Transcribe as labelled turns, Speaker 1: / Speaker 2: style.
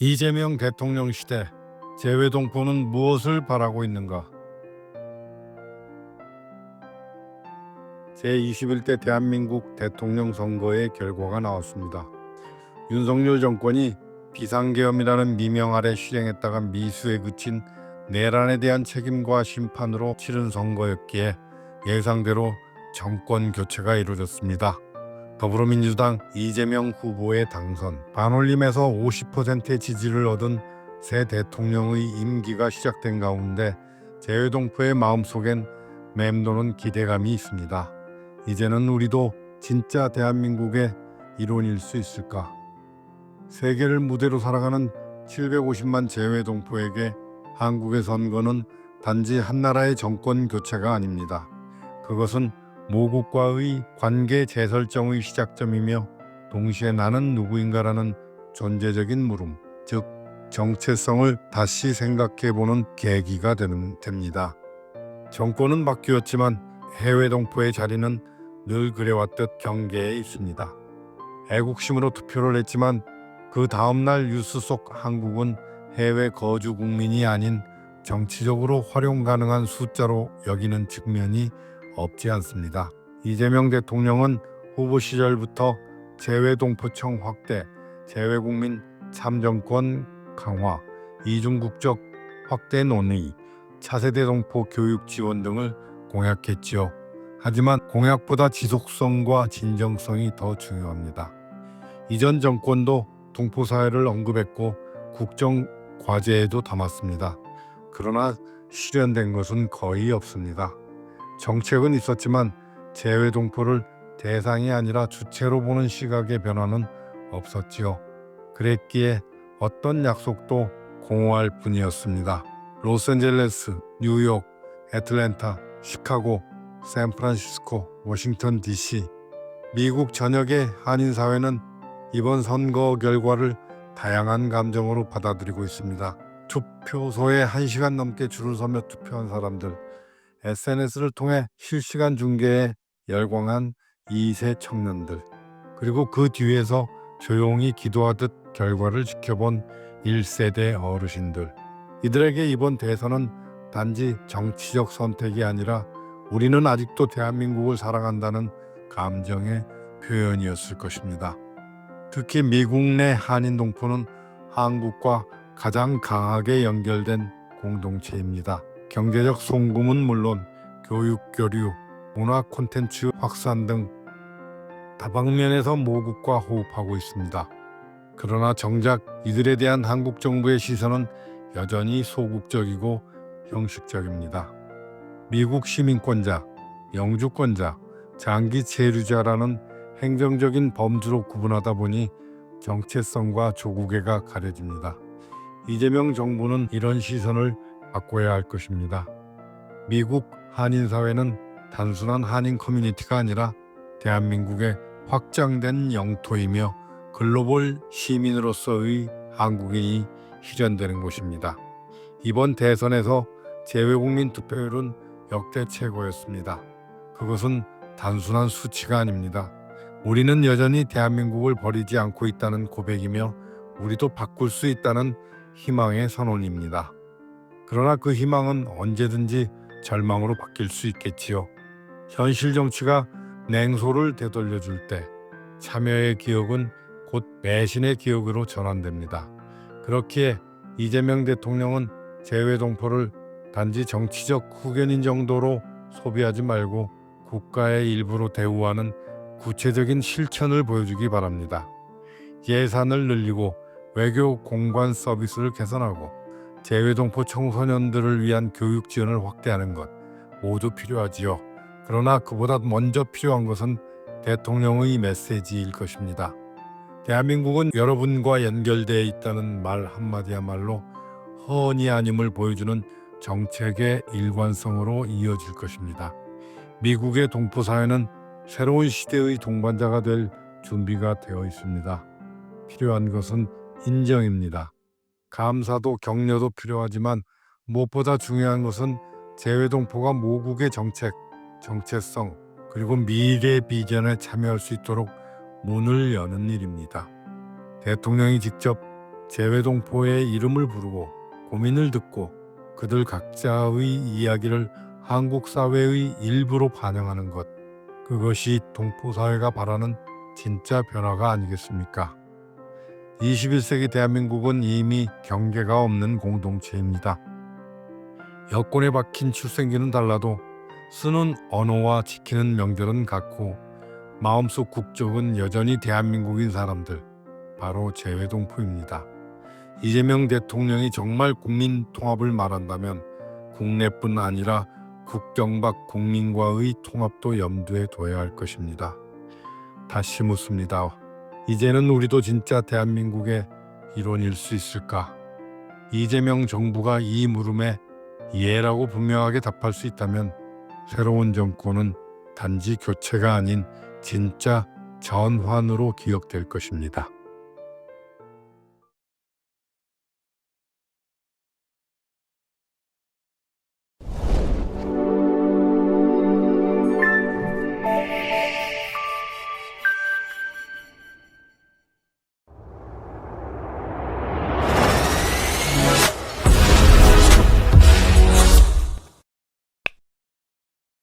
Speaker 1: 이재명 대통령 시대 재외동포는 무엇을 바라고 있는가? 제21대 대한민국 대통령 선거의 결과가 나왔습니다. 윤석열 정권이 비상계엄이라는 미명 아래 실행했다가 미수에 그친 내란에 대한 책임과 심판으로 치른 선거였기에 예상대로 정권 교체가 이루어졌습니다. 더불어민주당 이재명 후보의 당선, 반올림에서 50%의 지지를 얻은 새 대통령의 임기가 시작된 가운데 재외동포의 마음속엔 맴도는 기대감이 있습니다. 이제는 우리도 진짜 대한민국의 일원일 수 있을까? 세계를 무대로 살아가는 750만 재외동포에게 한국의 선거는 단지 한 나라의 정권 교체가 아닙니다. 그것은 모국과의 관계 재설정의 시작점이며 동시에 나는 누구인가라는 존재적인 물음, 즉 정체성을 다시 생각해 보는 계기가 되는 됩니다. 정권은 바뀌었지만 해외 동포의 자리는 늘 그래왔듯 경계에 있습니다. 애국심으로 투표를 했지만 그 다음 날 뉴스 속 한국은 해외 거주 국민이 아닌 정치적으로 활용 가능한 숫자로 여기는 측면이 없지 않습니다. 이재명 대통령은 후보 시절부터 재외동포청 확대, 재외국민 참정권 강화, 이중국적 확대 논의, 차세대 동포 교육 지원 등을 공약했지요. 하지만 공약보다 지속성과 진정성이 더 중요합니다. 이전 정권도 동포 사회를 언급했고 국정 과제에도 담았습니다. 그러나 실현된 것은 거의 없습니다. 정책은 있었지만 재외 동포를 대상이 아니라 주체로 보는 시각의 변화는 없었지요. 그랬기에 어떤 약속도 공허할 뿐이었습니다. 로스앤젤레스, 뉴욕, 애틀랜타, 시카고, 샌프란시스코, 워싱턴 DC 미국 전역의 한인 사회는 이번 선거 결과를 다양한 감정으로 받아들이고 있습니다. 투표소에 1시간 넘게 줄을 서며 투표한 사람들, SNS를 통해 실시간 중계에 열광한 2세 청년들, 그리고 그 뒤에서 조용히 기도하듯 결과를 지켜본 1세대 어르신들. 이들에게 이번 대선은 단지 정치적 선택이 아니라 우리는 아직도 대한민국을 사랑한다는 감정의 표현이었을 것입니다. 특히 미국 내 한인 동포는 한국과 가장 강하게 연결된 공동체입니다. 경제적 송금은 물론 교육 교류, 문화 콘텐츠 확산 등 다방면에서 모국과 호흡하고 있습니다. 그러나 정작 이들에 대한 한국 정부의 시선은 여전히 소극적이고 형식적입니다. 미국 시민권자, 영주권자, 장기 체류자라는 행정적인 범주로 구분하다 보니 정체성과 조국애가 가려집니다. 이재명 정부는 이런 시선을 바꿔야 할 것입니다. 미국 한인 사회는 단순한 한인 커뮤니티가 아니라 대한민국의 확장된 영토이며 글로벌 시민으로서의 한국인이 실현되는 곳입니다. 이번 대선에서 재외국민 투표율은 역대 최고였습니다. 그것은 단순한 수치가 아닙니다. 우리는 여전히 대한민국을 버리지 않고 있다는 고백이며 우리도 바꿀 수 있다는 희망의 선언입니다. 그러나 그 희망은 언제든지 절망으로 바뀔 수 있겠지요. 현실 정치가 냉소를 되돌려 줄 때 참여의 기억은 곧 배신의 기억으로 전환됩니다. 그렇기에 이재명 대통령은 재외 동포를 단지 정치적 후견인 정도로 소비하지 말고 국가의 일부로 대우하는 구체적인 실천을 보여주기 바랍니다. 예산을 늘리고 외교 공관 서비스를 개선하고 재외동포 청소년들을 위한 교육 지원을 확대하는 것 모두 필요하지요. 그러나 그보다 먼저 필요한 것은 대통령의 메시지일 것입니다. 대한민국은 여러분과 연결되어 있다는 말 한마디야말로 허언이 아님을 보여주는 정책의 일관성으로 이어질 것입니다. 미국의 동포 사회는 새로운 시대의 동반자가 될 준비가 되어 있습니다. 필요한 것은 인정입니다. 감사도 격려도 필요하지만 무엇보다 중요한 것은 재외동포가 모국의 정책, 정체성 그리고 미래 비전에 참여할 수 있도록 문을 여는 일입니다. 대통령이 직접 재외동포의 이름을 부르고 고민을 듣고 그들 각자의 이야기를 한국 사회의 일부로 반영하는 것 그것이 동포 사회가 바라는 진짜 변화가 아니겠습니까? 21세기 대한민국은 이미 경계가 없는 공동체입니다. 여권에 박힌 출생기는 달라도 쓰는 언어와 지키는 명절은 같고 마음속 국적은 여전히 대한민국인 사람들 바로 재외동포입니다. 이재명 대통령이 정말 국민 통합을 말한다면 국내뿐 아니라 국경 밖 국민과의 통합도 염두에 둬야 할 것입니다. 다시 묻습니다. 이제는 우리도 진짜 대한민국의 일원일 수 있을까? 이재명 정부가 이 물음에 예라고 분명하게 답할 수 있다면 새로운 정권은 단지 교체가 아닌 진짜 전환으로 기억될 것입니다.